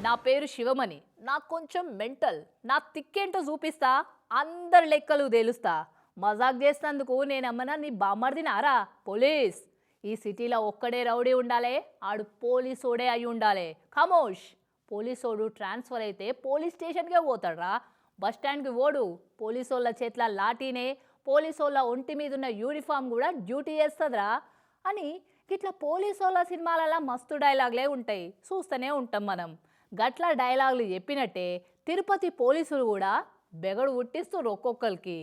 నా పేరు శివమణి. నాకు కొంచెం మెంటల్. నా తిక్కేంటో చూపిస్తా. అందరి లెక్కలు తేలుస్తా. మజాక్ చేసినందుకు నేనమ్మనా నీ బామ్మర్దినారా? పోలీస్. ఈ సిటీలో ఒక్కడే రౌడీ ఉండాలే ఆడు పోలీసోడే అయి ఉండాలే. ఖమోష్! పోలీసోడు ట్రాన్స్ఫర్ అయితే పోలీస్ స్టేషన్కే పోతాడ్రా. బస్ స్టాండ్కి ఓడు. పోలీసోళ్ళ చేతిలో లాఠీనే పోలీసోళ్ళ ఒంటి మీద ఉన్న యూనిఫామ్ కూడా డ్యూటీ చేస్తుందిరా. అని ఇట్లా పోలీసోళ్ళ సినిమాలలో మస్తు డైలాగ్లే ఉంటాయి. చూస్తూనే ఉంటాం మనం. గట్ల డైలాగులు చెప్పినట్టే తిరుపతి పోలీసులు కూడా బెగడు పుట్టిస్తారు ఒక్కొక్కరికి.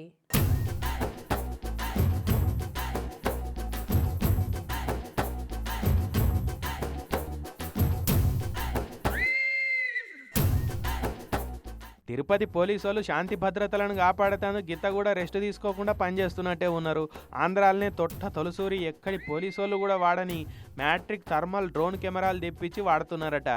తిరుపతి పోలీసు వాళ్ళు శాంతి భద్రతలను కాపాడతాను గిత్త కూడా రెస్ట్ తీసుకోకుండా పనిచేస్తున్నట్టే ఉన్నారు. ఆంధ్రాలనే తొట్ట తొలసూరి ఎక్కడి పోలీసు వాళ్ళు కూడా వాడని మ్యాట్రిక్ థర్మల్ డ్రోన్ కెమెరాలు తెప్పించి వాడుతున్నారట.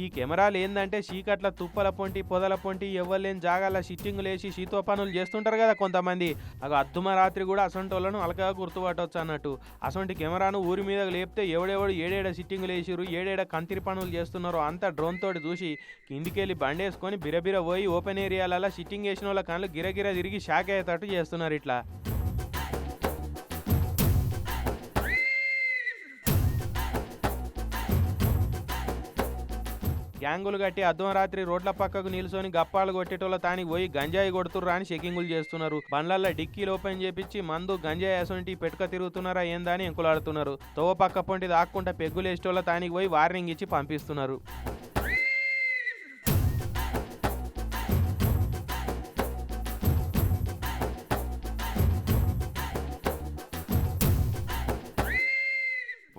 ఈ కెమెరాలు ఏంటంటే చీకట్ల తుప్పల పొంటి పొదల పొంటి ఎవ్వలేని జాగాల సిట్టింగులు వేసి శీతో పనులు చేస్తుంటారు కదా కొంతమంది. అగ అద్దుమ రాత్రి కూడా అసొంటి వాళ్ళను అలకగా గుర్తుపట్టవచ్చు అన్నట్టు అసొంటి కెమెరాను ఊరి మీద లేపితే ఎవడెవడు ఏడేడ సిట్టింగులు వేసిరు ఏడేడ కంతిరి పనులు చేస్తున్నారో అంతా డ్రోన్ తోటి చూసి కిందికెళ్ళి బండేసుకొని బిరబిర పోయి ఓపెన్ ఏరియాలలో సిట్టింగ్ వేసిన వాళ్ళ కళ్ళు గిరగిర తిరిగి షాక్ అయ్యేటట్టు చేస్తున్నారు ఇట్లా. గ్యాంగులు కట్టి అర్ధరాత్రి రోడ్ల పక్కకు నిల్చొని గప్పాలు కొట్టేటోళ్ళ తానికి పోయి గంజాయి కొడుతుర్రా అని చెకింగులు చేస్తున్నారు. బండ్లల్లో డిక్కీలు ఓపెన్ చేపించి మందు గంజాయి అసొంటి పెట్టుక తిరుగుతున్నారా ఏందా అని ఎంకులాడుతున్నారు. తోవ పక్క పొంటి దాక్కుంటా పెగ్గులేసేటోళ్ళ తానికి పోయి వార్నింగ్ ఇచ్చి పంపిస్తున్నారు.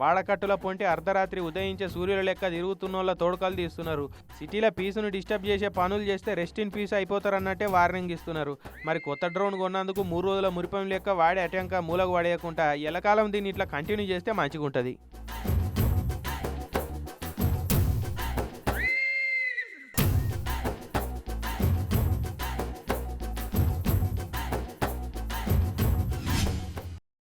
వాడకట్టుల పొంటి అర్ధరాత్రి ఉదయించే సూర్యుల లెక్క తిరుగుతున్నోళ్ళ తోడుకలు తీస్తున్నారు. సిటీలో పీసును డిస్టర్బ్ చేసే పనులు చేస్తే రెస్ట్ ఇన్ పీస్ అయిపోతారన్నట్టే వార్నింగ్ ఇస్తున్నారు. మరి కొత్త డ్రోన్ కొన్నందుకు మూడు రోజుల మురిపం లెక్క వాడే అటంక మూలకు పడేయకుండా ఎలకాలం దీన్ని ఇట్లా కంటిన్యూ చేస్తే మంచిగా ఉంటుంది